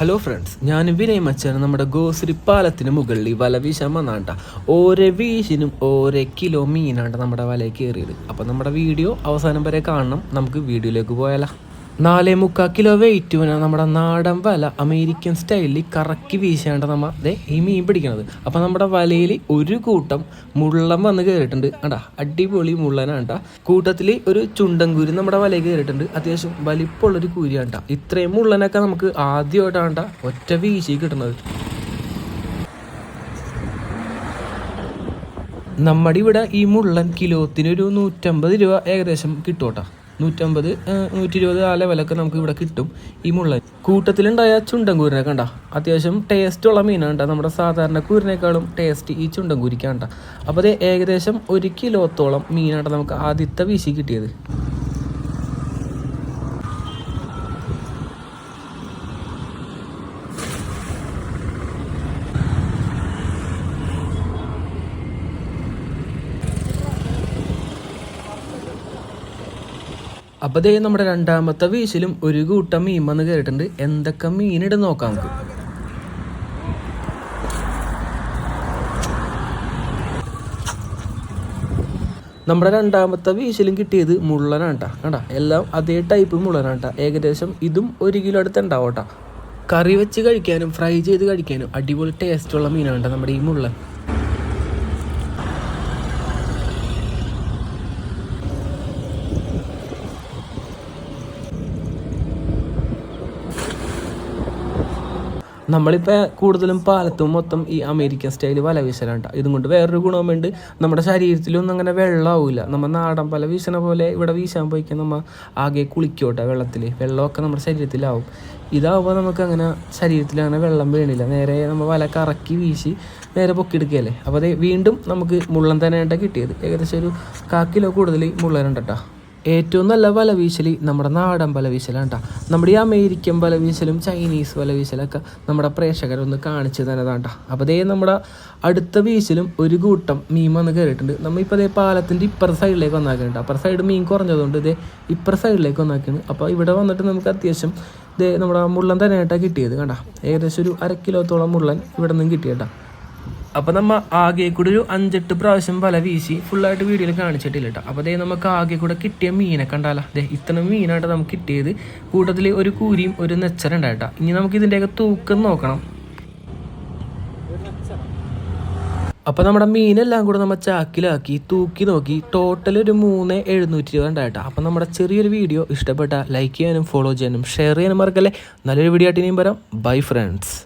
Hello friends ഞാൻ വിനയ് മച്ചാൻ. നമ്മുടെ ഗോശ്രീ പാലത്തിന് മുകളിൽ വല വീശാൻ വന്നാണ്ട ഓരോ വീശിനും ഓരോ കിലോ മീനാണ്ട നമ്മുടെ വലയിൽ കയറിയത്. അപ്പോൾ നമ്മുടെ വീഡിയോ അവസാനം വരെ കാണണം. നമുക്ക് വീഡിയോയിലേക്ക് പോയാലോ. നാലേ മുക്കാൽ കിലോ വെയിറ്റ് വേണം നമ്മുടെ നാടൻ വല അമേരിക്കൻ സ്റ്റൈലിൽ കറക്കി വീശാണ്ട് നമ്മ ദേ ഈ മീൻ പിടിക്കണത്. അപ്പം നമ്മുടെ വലയിൽ ഒരു കൂട്ടം മുള്ളം വന്ന് കയറിയിട്ടുണ്ട് കണ്ടാ അടിപൊളി മുള്ളനാണ് മുള്ളനാണ്ട കൂട്ടത്തിൽ ഒരു ചുണ്ടൻകൂരി നമ്മുടെ വലയിൽ കയറിയിട്ടുണ്ട് അത്യാവശ്യം വലിപ്പമുള്ളൊരു കൂരിയാണ്ട ഇത്രയും മുള്ളനൊക്കെ നമുക്ക് ആദ്യമായിട്ടാണ്ട ഒറ്റ വീശി കിട്ടുന്നത് നമ്മുടെ ഇവിടെ ഈ മുള്ളൻ കിലോത്തിന് ഒരു നൂറ്റമ്പത് രൂപ ഏകദേശം കിട്ടും കേട്ടോ നൂറ്റമ്പത് നൂറ്റി ഇരുപത് ആ ലെവലൊക്കെ നമുക്ക് ഇവിടെ കിട്ടും. ഈ മുള്ളൻ. കൂട്ടത്തിലുണ്ടായ ചുണ്ടൻ കൂരിനെ കണ്ട? അത്യാവശ്യം ടേസ്റ്റുള്ള മീനാണ് കേട്ടോ നമ്മുടെ സാധാരണ കൂരിനേക്കാളും ടേസ്റ്റ് ഈ ചുണ്ടൻ കൂരിക്കാണ്ട അപ്പോൾ അത് ഏകദേശം ഒരു കിലോത്തോളം മീനാണ് നമുക്ക് ആദ്യത്തെ വീശി കിട്ടിയത്. അപ്പോൾ നമ്മുടെ രണ്ടാമത്തെ വീശിലും ഒരു കൂട്ടം മീൻ വന്ന് കയറിയിട്ടുണ്ട് എന്തൊക്കെ മീനിട് നോക്കാം നമുക്ക്. നമ്മുടെ രണ്ടാമത്തെ വീശിലും കിട്ടിയത് മുള്ളനാട്ടാ കണ്ടാ? എല്ലാം അതേ ടൈപ്പ് മുള്ളനാട്ടാ ഏകദേശം ഇതും ഒരു കിലോ അടുത്ത് കറി വെച്ച് കഴിക്കാനും ഫ്രൈ ചെയ്ത് കഴിക്കാനും അടിപൊളി ടേസ്റ്റുള്ള മീനാണ് നമ്മുടെ ഈ മുള്ളൻ. നമ്മളിപ്പോൾ കൂടുതലും പാലത്തും മൊത്തം ഈ അമേരിക്കൻ സ്റ്റൈൽ വല വീശലാണ്. ഇതും കൊണ്ട് വേറൊരു ഗുണമുണ്ട് നമ്മുടെ ശരീരത്തിലൊന്നും അങ്ങനെ വെള്ളമാവില്ല നമ്മൾ നാടൻ പല വീശണ പോലെ ഇവിടെ വീശാൻ പോയിക്കാൻ നമ്മൾ ആകെ കുളിക്കോട്ടെ വെള്ളത്തിൽ വെള്ളമൊക്കെ നമ്മുടെ ശരീരത്തിലാവും. ഇതാവുമ്പോൾ നമുക്ക് അങ്ങനെ ശരീരത്തിൽ അങ്ങനെ വെള്ളം വീണില്ല. നേരെ നമ്മൾ വല കറക്കി വീശി നേരെ പൊക്കിയെടുക്കുകയല്ലേ? അപ്പോൾ അത് വീണ്ടും നമുക്ക് മുള്ളൻ തന്നെയാണ് കിട്ടിയത്. ഏകദേശം ഒരു കാക്കിലോ കിലോ കൂടുതൽ മുള്ളനുണ്ട് കേട്ടോ ഏറ്റവും നല്ല വലവീശലി നമ്മുടെ നാടൻ വലവീശലാണ് കേട്ടോ നമ്മുടെ ഈ അമേരിക്കൻ വലവീശലും ചൈനീസ് വലവീശലൊക്കെ നമ്മുടെ പ്രേക്ഷകരൊന്ന് കാണിച്ചു കേട്ടോ അപ്പോൾ അതേ നമ്മുടെ അടുത്ത വീശലും ഒരു കൂട്ടം മീൻ വന്ന് കയറിയിട്ടുണ്ട് നമ്മൾ ഇപ്പോൾ അതേ പാലത്തിന്റെ ഇപ്പുറ സൈഡിലേക്ക് വന്നാക്കുന്നുണ്ട് അപ്പുറ സൈഡ് മീൻ കുറഞ്ഞതുകൊണ്ട് ഇതേ ഇപ്പുറ സൈഡിലേക്ക് വന്നാക്കുന്നു അപ്പോൾ ഇവിടെ വന്നിട്ട് നമുക്ക് അത്യാവശ്യം ഇതേ നമ്മുടെ മുള്ളൻ തന്നെയായിട്ടാണ് കിട്ടിയത് കണ്ട. ഏകദേശം ഒരു അര കിലോത്തോളം മുള്ളൻ ഇവിടെ നിന്നും കിട്ടിയേട്ടാ അപ്പോൾ നമ്മ ആകെ കൂടെ ഒരു അഞ്ചെട്ട് പ്രാവശ്യം വല വീശി ഫുള്ളായിട്ട് വീഡിയോയിൽ കാണിച്ചിട്ടില്ല കേട്ടോ അപ്പോൾ അതേ നമുക്ക് ആകെ കൂടെ കിട്ടിയ മീനെ കണ്ടാലോ? അതെ ഇത്ര മീനായിട്ട് നമുക്ക് കിട്ടിയത്. കൂട്ടത്തിൽ ഒരു കൂരിയും ഒരു നെച്ചറുണ്ടായിട്ടാ ഇനി നമുക്ക് ഇതിന്റെയൊക്കെ തൂക്കം നോക്കണം. അപ്പോൾ നമ്മുടെ മീനെല്ലാം കൂടെ നമ്മൾ ചാക്കിലാക്കി തൂക്കി നോക്കി. ടോട്ടൽ ഒരു മൂന്ന് എഴുന്നൂറ്റി രൂപ ഉണ്ടായിട്ടാ അപ്പോൾ നമ്മുടെ ചെറിയൊരു വീഡിയോ ഇഷ്ടപ്പെട്ട ലൈക്ക് ചെയ്യാനും ഫോളോ ചെയ്യാനും ഷെയർ ചെയ്യാനും മറക്കല്ലേ? നല്ലൊരു വീഡിയോ ആയിട്ട് ഇനിയും വരാം. Bye friends